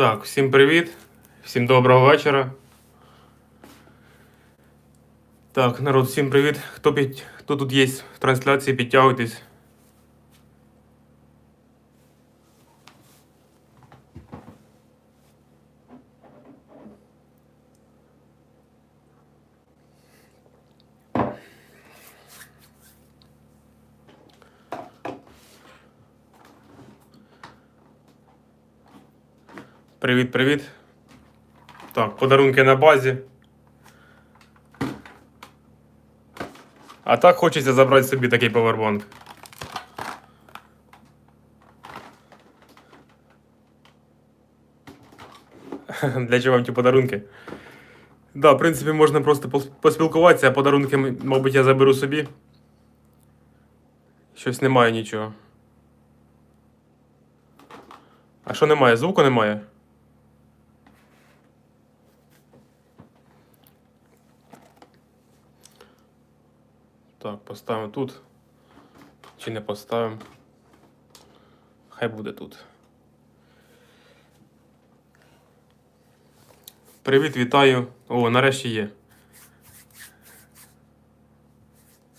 Так, всім привіт, всім доброго вечора. Так, народ, всім привіт. Хто, під... Хто тут є в трансляції, підтягуйтесь. Привіт, привіт. Так, подарунки на базі. А так хочеться забрати собі такий павербанк. Для чого вам ті подарунки? Да, в принципі, можна просто поспілкуватися, а подарунки, мабуть, я заберу собі. Щось немає нічого. А що немає? Звуку немає? Так, поставимо тут. Чи не поставимо? Хай буде тут. Привіт, вітаю. О, нарешті є.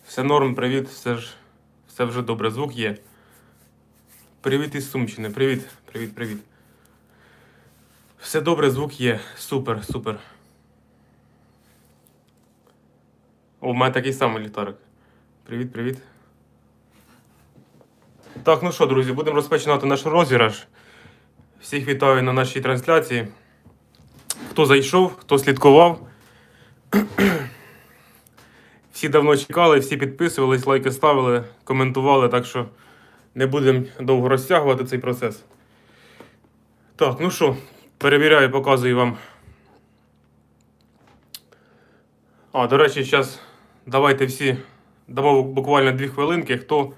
Все норм, привіт, все ж все вже добре, звук є. Привіт із Сумщини. Привіт, привіт, привіт. Все добре, звук є. Супер, супер. О, у мене такий самий ліхтарик. Привіт, привіт. Так, ну що, друзі, будемо розпочинати наш розіграш. Всіх вітаю на нашій трансляції. Хто зайшов, хто слідкував. Всі давно чекали, всі підписувались, лайки ставили, коментували, так що не будемо довго розтягувати цей процес. Так, ну що, перевіряю, показую вам. А, до речі, зараз давайте всі дамо буквально дві хвилинки. Хто,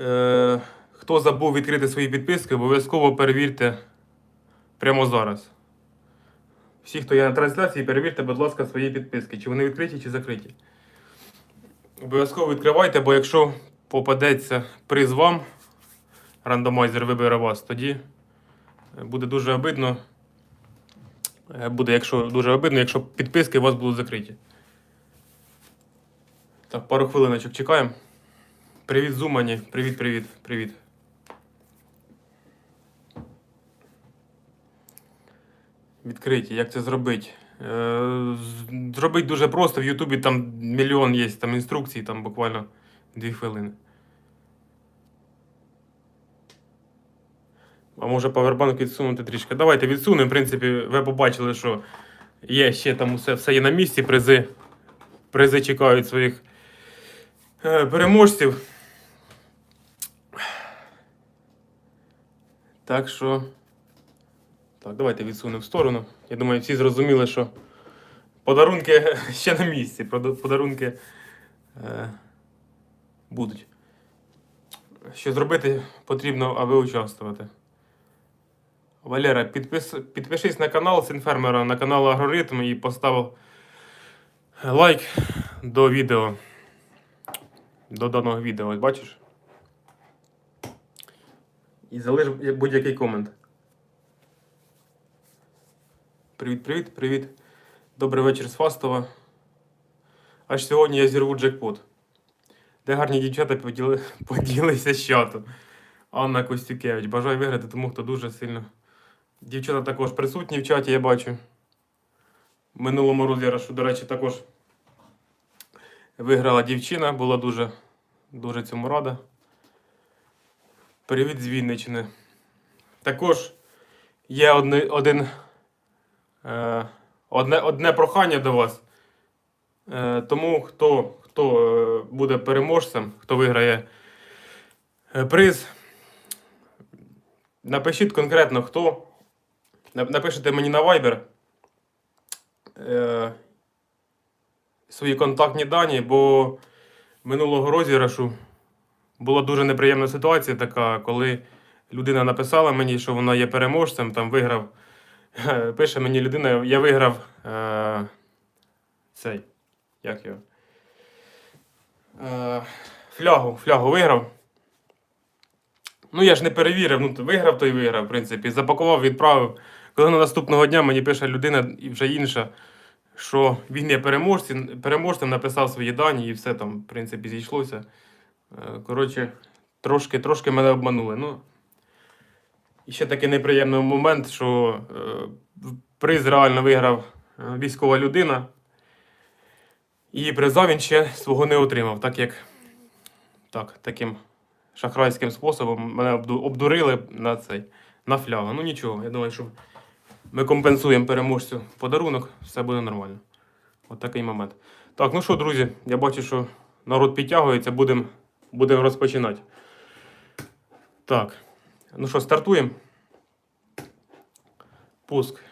е, хто забув відкрити свої підписки, обов'язково перевірте прямо зараз. Всі, хто є на трансляції, перевірте, будь ласка, свої підписки, чи вони відкриті, чи закриті. Обов'язково відкривайте, бо якщо попадеться приз вам, рандомайзер вибере вас, тоді буде дуже обидно. Е, Буде, якщо дуже обидно, якщо підписки у вас будуть закриті. Так, пару хвилиночок чекаємо. Привіт, Зумані. Привіт, привіт, привіт. Відкриті, як це зробити? Е, Зробити дуже просто. В Ютубі там мільйон є там інструкцій, там буквально дві хвилини. А може павербанк відсунути трішки. Давайте відсунемо. В принципі, ви побачили, що є ще там усе, все є на місці, призи. Призи чекають своїх переможців. Так що. Так, давайте відсунемо в сторону. Я думаю, всі зрозуміли, що подарунки ще на місці. Подарунки е, будуть. Що зробити потрібно, аби участвувати. Валера, підпис, підпишись на канал Синфермера, на канал Агроритм і постав лайк до відео. До даного відео, ось бачиш? І залиш будь-який комент. Привіт, привіт, привіт. Добрий вечір з Фастова. Аж сьогодні я зірву джекпот. Де гарні дівчата поділи... поділися з чату. Анна Костюкевич. Бажаю виграти тому, хто дуже сильно. Дівчата також присутні в чаті, я бачу. В минулому розіграшу, до речі, також виграла дівчина, була дуже, дуже цьому рада. Привіт з Вінничини. Також є одне, один, е, одне, одне прохання до вас. Е, тому хто, хто е, буде переможцем, хто виграє е, приз, напишіть конкретно хто. Нап- Напишите мені на Viber е, свої контактні дані, бо минулого розіграшу була дуже неприємна ситуація така, коли людина написала мені, що вона є переможцем, там виграв. Пише мені людина, я виграв е, цей. Як його? Е, флягу, флягу виграв. Ну, я ж не перевірив, ну, виграв, то й виграв, в принципі. Запакував, відправив. Коли на наступного дня мені пише людина і вже інша, що він є переможцем, переможцем, написав свої дані і все там, в принципі, зійшлося. Е, Коротше, трошки, трошки мене обманули. Ну, і ще такий неприємний момент, що е, приз реально виграв е, військова людина. І приза він ще свого не отримав, так як так, таким шахрайським способом мене обдурили на цей на флягу. Ну нічого, я думаю, що ми компенсуємо переможцю подарунок, все буде нормально. От такий момент. Так, ну що, друзі, я бачу, що народ підтягується, будемо будем розпочинати. Так. Ну що, стартуємо. Пуск.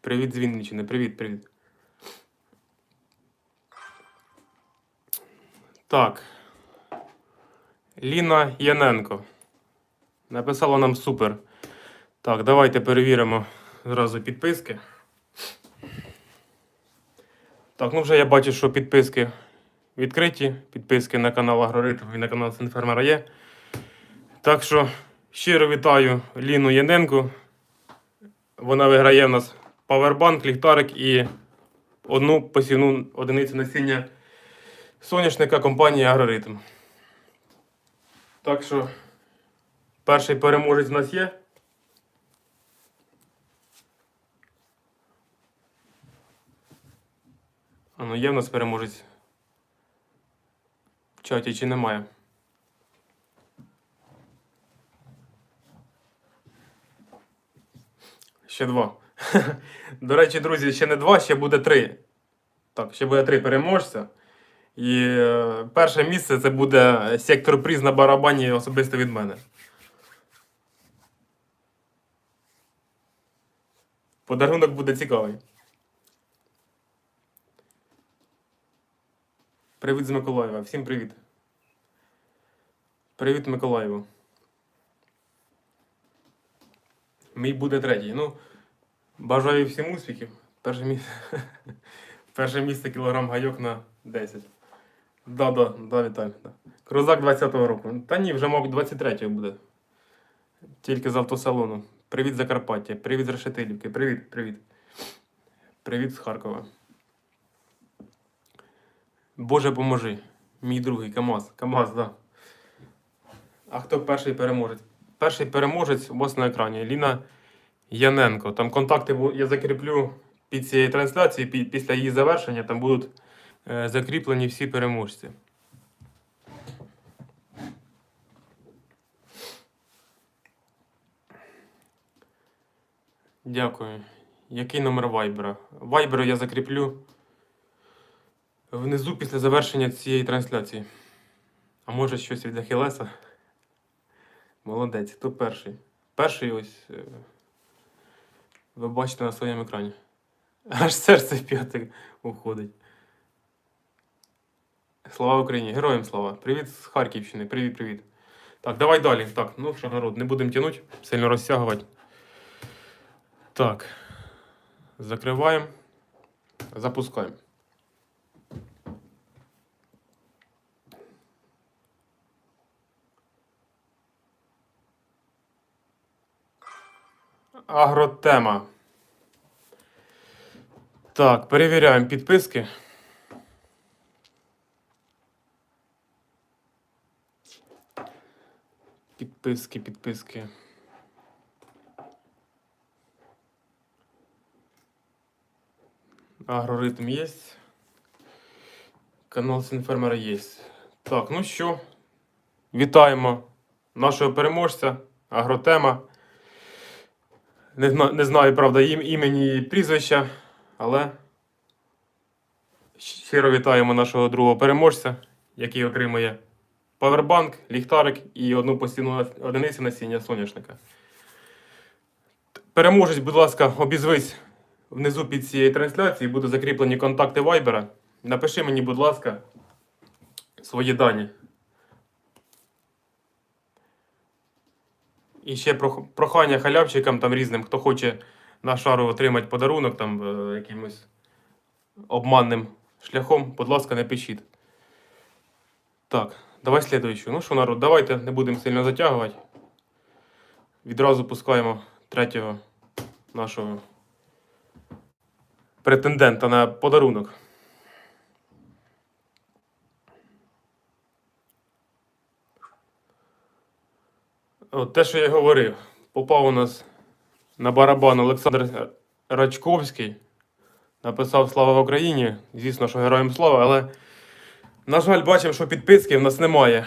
Привіт з. Привіт, привіт. Так. Ліна Яненко. Написала нам супер. Так, давайте перевіримо зразу підписки. Так, ну вже я бачу, що підписки відкриті. Підписки на канал Агроритм і на канал Синфермера є. Так що щиро вітаю Ліну Яненко. Вона виграє в нас павербанк, ліхтарик і одну посівну одиницю насіння соняшника компанії Агроритм. Так що перший переможець в нас є. А ну є в нас переможець в чаті чи немає? Ще два. До речі, друзі, ще не два, ще буде три. Так, ще буде три переможця. І е, перше місце це буде сектор приз на барабані особисто від мене. Подарунок буде цікавий. Привіт з Миколаєва. Всім привіт. Привіт Миколаєву. Мій буде третій. Ну, бажаю всім успіхів. Перше місце. Перше місце кілограм гайок на 10. Да, да, да, Віталій. Да. Крузак 20-го року. Та ні, вже, мабуть, 23-го буде. Тільки з автосалону. Привіт Закарпаття. Привіт з Решетилівки. Привіт, привіт. Привіт з Харкова. Боже поможи. Мій другий КАМАЗ. КАМАЗ, да. А хто перший переможець? Перший переможець у вас на екрані. Ліна Яненко. Там контакти я закріплю під цією трансляцією, після її завершення там будуть е, закріплені всі переможці. Дякую. Який номер Вайбера? Вайбера я закріплю внизу після завершення цієї трансляції. А може щось від Ахілеса? Молодець, хто перший? Перший ось. е, Ви бачите на своєму екрані. Аж серце в п'ятик уходить. Слава Україні! Героям слава! Привіт з Харківщини! Привіт, привіт. Так, давай далі. Так, ну що, народ, не будемо тягнути, сильно розтягувати. Так. Закриваємо. Запускаємо. Агротема. Так, перевіряємо підписки. Підписки, підписки. Агроритм є. Канал Синфермера є. Так, ну що, вітаємо нашого переможця, Агротема. Не, не знаю, правда, ім, імені і прізвища, але щиро вітаємо нашого другого переможця, який отримує павербанк, ліхтарик і одну постійну одиницю насіння соняшника. Переможець, будь ласка, обізвись внизу під цією трансляцією, будуть закріплені контакти Вайбера. Напиши мені, будь ласка, свої дані. І ще прохання халявчикам там різним, хто хоче на шару отримати подарунок там е, якимось обманним шляхом, будь ласка, напишіть. Так, давай слідуючу. Ну що, народ, давайте не будемо сильно затягувати. Відразу пускаємо третього нашого претендента на подарунок. От те, що я говорив, попав у нас на барабан Олександр Рачковський. Написав Слава Україні. Звісно, що героям слава, але, на жаль, бачимо, що підписки в нас немає.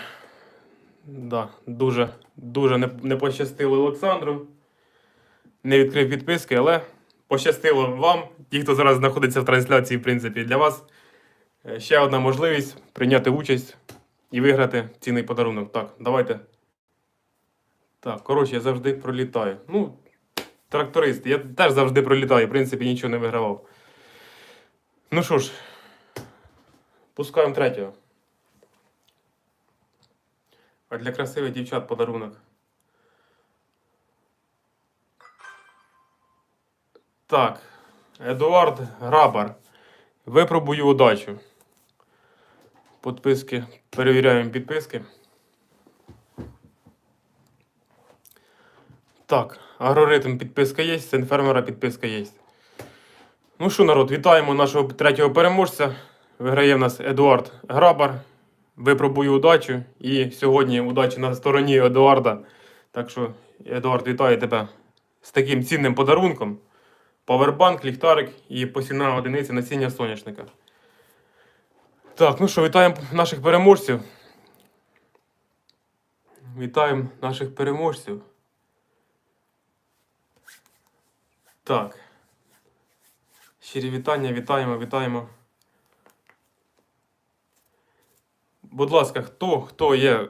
Да, дуже, дуже не пощастило Олександру. Не відкрив підписки, але пощастило вам, ті, хто зараз знаходиться в трансляції, в принципі, для вас е, ще одна можливість прийняти участь і виграти цінний подарунок. Так, давайте. Так, коротше, я завжди пролітаю. Ну, тракторист, я теж завжди пролітаю, в принципі, нічого не вигравав. Ну що ж, пускаємо третього. А для красивих дівчат подарунок. Так, Едуард Грабар. Випробую удачу. Підписки. Перевіряємо підписки. Так, агроритм підписка є, син фермера підписка є. Ну що, народ, вітаємо нашого третього переможця. Виграє в нас Едуард Грабар. Випробую удачу. І сьогодні удачі на стороні Едуарда. Так що, Едуард, вітаю тебе з таким цінним подарунком. Павербанк, ліхтарик і посівна одиниця насіння соняшника. Так, ну що, вітаємо наших переможців. Вітаємо наших переможців. Так. Щирі вітання, вітаємо, вітаємо. Будь ласка, хто, хто є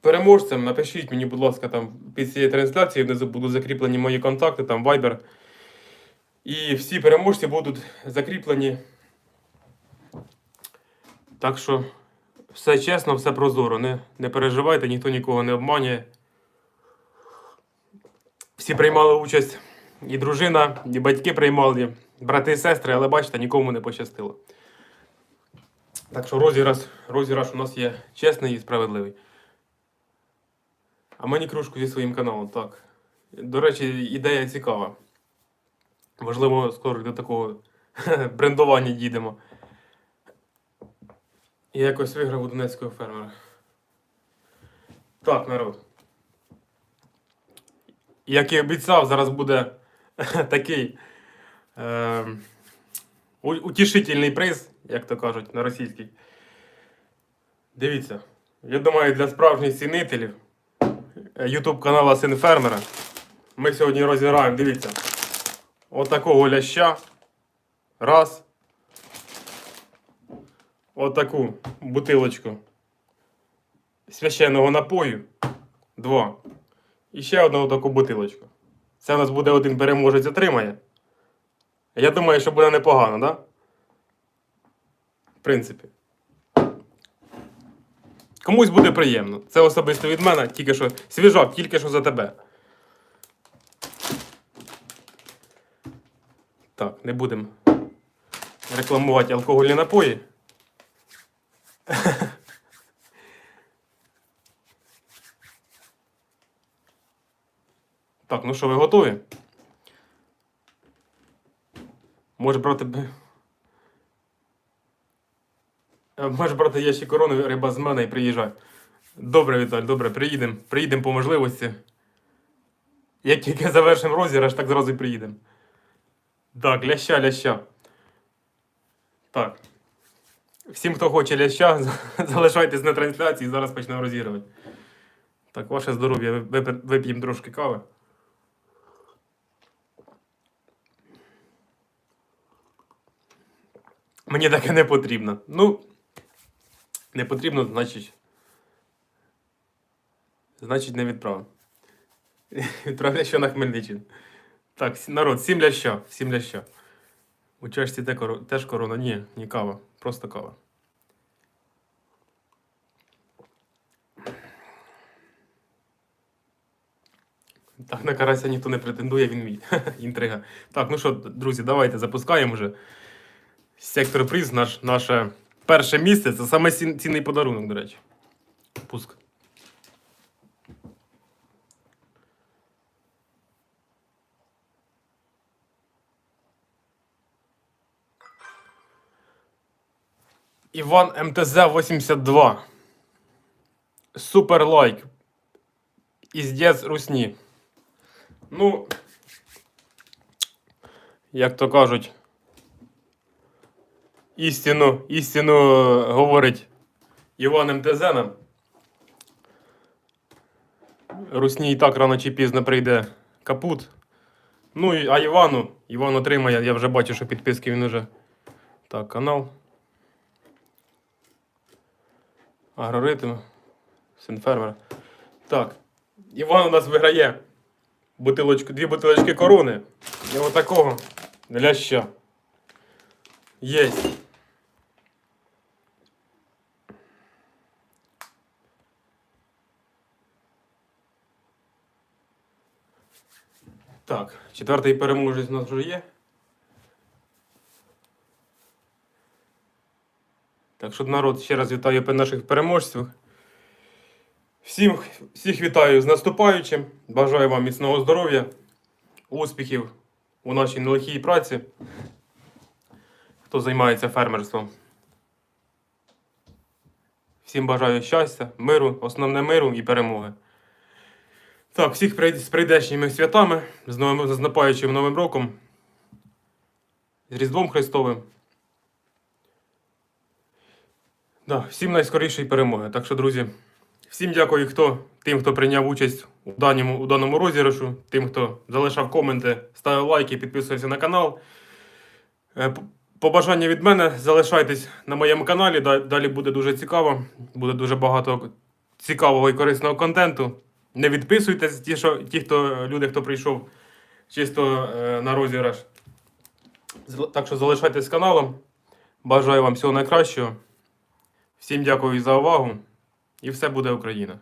переможцем, напишіть мені, будь ласка, там під цією трансляцією внизу будуть закріплені мої контакти, там Viber. І всі переможці будуть закріплені. Так що все чесно, все прозоро. Не, не переживайте, ніхто нікого не обманює. Всі приймали участь, і дружина, і батьки приймали, брати і сестри, але бачите, нікому не пощастило. Так що розіграш, розіграш у нас є чесний і справедливий. А мені кружку зі своїм каналом, так. До речі, ідея цікава. Можливо, скоро до такого брендування дійдемо. І якось виграв у донецького фермера. Так, народ. Як і обіцяв, зараз буде такий е, утішительний приз, як то кажуть на російській. Дивіться, я думаю, для справжніх цінителів YouTube канала Син Фермера. Ми сьогодні розіграємо, дивіться, отакого ляща. Раз. Отаку бутилочку священного напою. Два. І ще одну таку бутилочку. Це у нас буде один переможець отримає. Я думаю, що буде непогано, так? Да? В принципі. Комусь буде приємно. Це особисто від мене, тільки що свіжак, тільки що за тебе. Так, не будемо рекламувати алкогольні напої. Так, ну що, ви готові? Може брати. Е, Можеш брати ящик корони, риба з мене і приїжджай. Добре, Віталь, добре, приїдемо. Приїдемо по можливості. Як тільки завершимо розіграш, так зразу і приїдемо. Так, ляща, ляща. Так. Всім, хто хоче ляща, залишайтесь на трансляції, зараз почнемо розігрувати. Так, ваше здоров'я, вип'ємо трошки кави. Мені таке не потрібно. Ну, не потрібно, значить. Значить, не відправив. Відправляю що на Хмельниччину. Так, народ, сім ляща, сім ляща. У чашці теж корона. Ні, ні кава. Просто кава. Так, на карася ніхто не претендує, він мій. Інтрига. Так, ну що, друзі, давайте запускаємо вже. Сектор приз, наш, наше перше місце це саме цінний подарунок, до речі. Пуск. Іван МТЗ 82. Супер лайк. Іздець русні. Ну, як то кажуть, істину, істину говорить Іван МТЗ нам. Русні і так рано чи пізно прийде капут. Ну, а Івану, Іван отримає, я вже бачу, що підписки він уже. Так, канал. Агроритм. Син фермер. Так. Іван у нас виграє бутилочку, дві бутилочки корони. І отакого для що. Єсть. Так, четвертий переможець у нас вже є. Так що, народ, ще раз вітаю наших переможців. Всім, всіх вітаю з наступаючим. Бажаю вам міцного здоров'я, успіхів у нашій нелегкій праці. Хто займається фермерством. Всім бажаю щастя, миру, основне миру і перемоги. Так, всіх з прийдешніми святами, з новим з наступаючим Новим роком, з Різдвом Христовим. Да, всім найскорішої перемоги. Так що, друзі, всім дякую хто, тим, хто прийняв участь у даному, у даному розіграшу, тим, хто залишав коменти, ставив лайки, підписувався на канал. Е, Побажання від мене залишайтесь на моєму каналі. Далі буде дуже цікаво. Буде дуже багато цікавого і корисного контенту. Не відписуйтесь, ті, що, ті хто, люди, хто прийшов чисто е, на розіграш. Так що залишайтесь каналом. Бажаю вам всього найкращого. Всім дякую за увагу. І все буде Україна.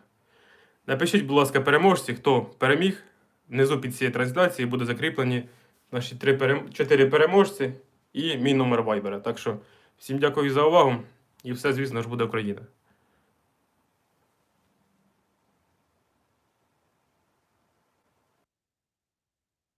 Напишіть, будь ласка, переможці, хто переміг. Внизу під цією трансляцією буде закріплені наші три перем... чотири переможці і мій номер вайбера. Так що всім дякую за увагу. І все, звісно ж, буде Україна.